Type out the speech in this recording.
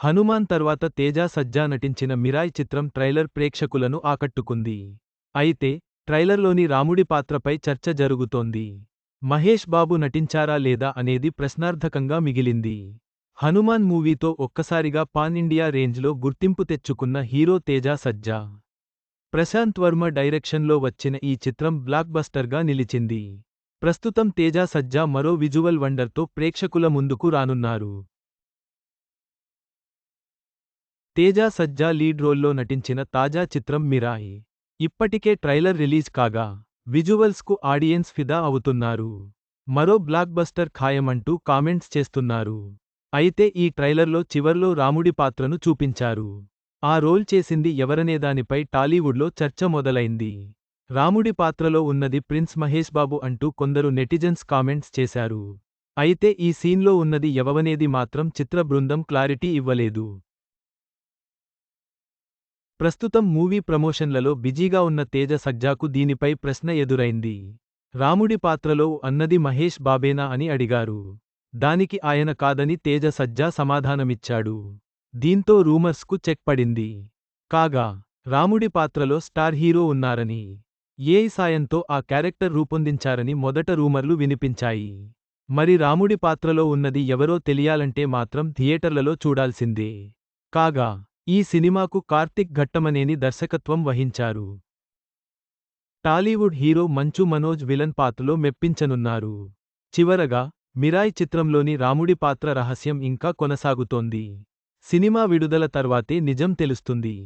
హనుమాన్ తర్వాత తేజ సజ్జా నటించిన మిరాయ్ చిత్రం ట్రైలర్ ప్రేక్షకులను ఆకట్టుకుంది. అయితే ట్రైలర్లోని రాముడి పాత్రపై చర్చ జరుగుతోంది. మహేష్ బాబు నటించారా లేదా అనేది ప్రశ్నార్థకంగా మిగిలింది. హనుమాన్ మూవీతో ఒక్కసారిగా పాన్ ఇండియా రేంజ్లో గుర్తింపు తెచ్చుకున్న హీరో తేజ సజ్జా. ప్రశాంత్ వర్మ డైరెక్షన్లో వచ్చిన ఈ చిత్రం బ్లాక్బస్టర్గా నిలిచింది. ప్రస్తుతం తేజ సజ్జా మరో విజువల్ వండర్తో ప్రేక్షకుల ముందుకు రానున్నారు. తేజ సజ్జా లీడ్ రోల్లో నటించిన తాజా చిత్రం మిరాయి. ఇప్పటికే ట్రైలర్ రిలీజ్ కాగా విజువల్స్కు ఆడియన్స్ ఫిదా అవుతున్నారు. మరో బ్లాక్బస్టర్ ఖాయమంటూ కామెంట్స్ చేస్తున్నారు. అయితే ఈ ట్రైలర్లో చివర్లో రాముడి పాత్రను చూపించారు. ఆ రోల్ చేసింది ఎవరనేదానిపై టాలీవుడ్లో చర్చ మొదలైంది. రాముడి పాత్రలో ఉన్నది ప్రిన్స్ మహేష్ బాబు అంటూ కొందరు నెటిజన్స్ కామెంట్స్ చేశారు. అయితే ఈ సీన్లో ఉన్నది ఎవవనేది మాత్రం చిత్ర బృందం క్లారిటీ ఇవ్వలేదు. ప్రస్తుతం మూవీ ప్రమోషన్లలో బిజీగా ఉన్న తేజ సజ్జాకు దీనిపై ప్రశ్న ఎదురైంది. రాముడి పాత్రలో అన్నది మహేష్ బాబేనా అని అడిగారు. దానికి ఆయన కాదని తేజ సజ్జా సమాధానమిచ్చాడు. దీంతో రూమర్స్కు చెక్ పడింది. కాగా రాముడి పాత్రలో స్టార్ హీరో ఉన్నారని ఏఐ సాయంతో ఆ క్యారెక్టర్ రూపొందించారని మొదట రూమర్లు వినిపించాయి. మరి రాముడి పాత్రలో ఉన్నది ఎవరో తెలియాలంటే మాత్రం థియేటర్లలో చూడాల్సిందే. కాగా ఈ సినిమాకు కార్తిక్ ఘట్టమనేని దర్శకత్వం వహించారు. టాలీవుడ్ హీరో మంచు మనోజ్ విలన్ పాత్రలో మెప్పించనున్నారు. చివరగా మిరాయ్ చిత్రంలోని రాముడి పాత్ర రహస్యం ఇంకా కొనసాగుతోంది. సినిమా విడుదల తర్వాతే నిజం తెలుస్తుంది.